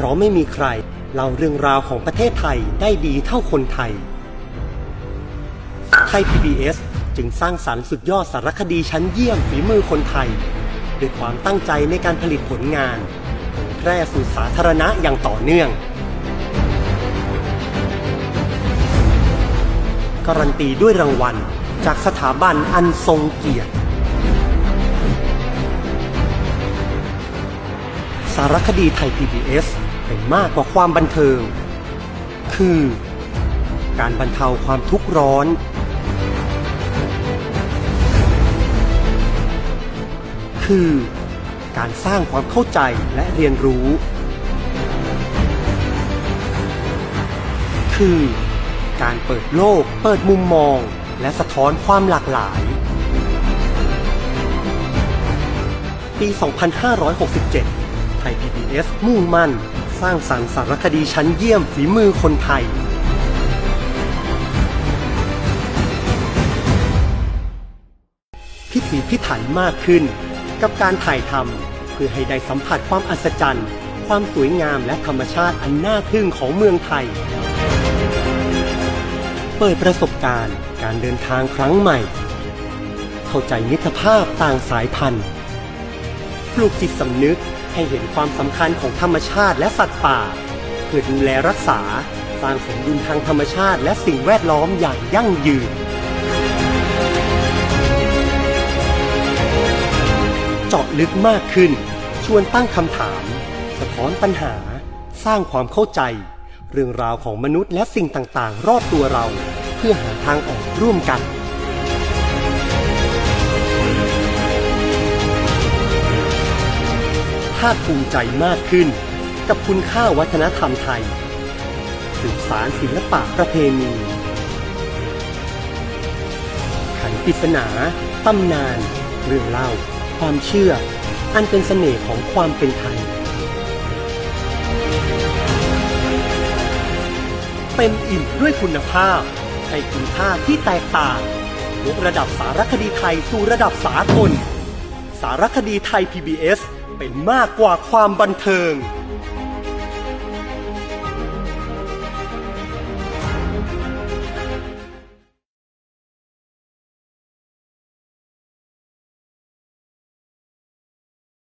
เพราะไม่มีใครเล่าเรื่องราวของประเทศไทยได้ดีเท่าคนไทย ไทย PBS จึงสร้างสรรค์สุดยอดสารคดีชั้นเยี่ยมฝีมือคนไทย ด้วยความตั้งใจในการผลิตผลงานเผยแพร่สู่สาธารณะอย่างต่อเนื่อง การันตีด้วยรางวัลจากสถาบันอันทรงเกียรติสารคดีไทย PBS เป็นมากกว่าความบันเทิง คือ การบรรเทาความทุกข์ร้อน คือ การสร้างความเข้าใจและเรียนรู้ คือ การเปิดโลก เปิดมุมมอง และสะท้อนความหลากหลาย ปี 2567 ไทย PBS มุ่งมั่น สร้างสรรค์สารคดีชั้นเยี่ยมฝีมือคนไทย พิถีพิถันมากขึ้น กับการถ่ายทำเพื่อให้ได้สัมผัสความอัศจรรย์ ความสวยงามและธรรมชาติอันน่าทึ่งของเมืองไทย เปิดประสบการณ์การเดินทางครั้งใหม่ เข้าใจมิตรภาพต่างสายพันธุ์ ปลูกจิตสำนึก ให้เห็นความสำคัญของธรรมชาติและสัตว์ป่า เพื่อดูแลรักษา สร้างสมดุลทางธรรมชาติและสิ่งแวดล้อมอย่างยั่งยืน เจาะลึกมากขึ้น ชวนตั้งคำถาม สะท้อนปัญหา สร้างความเข้าใจ เรื่องราวของมนุษย์และสิ่งต่างๆ รอบตัวเรา เพื่อหาทางออกร่วมกัน ภาคภูมิใจมากขึ้น กับคุณค่าวัฒนธรรมไทย สืบสารศิลปะประเพณีไขปริศนาตำนาน เรื่องเล่า ความเชื่อ อันเป็นเสน่ห์ของความเป็นไทย เต็มอิ่มด้วยคุณภาพ ให้คุณค่าที่แตกต่างยกระดับสารคดีไทยสู่ระดับสากล สารคดีไทย PBS เป็นมากกว่าความบันเทิง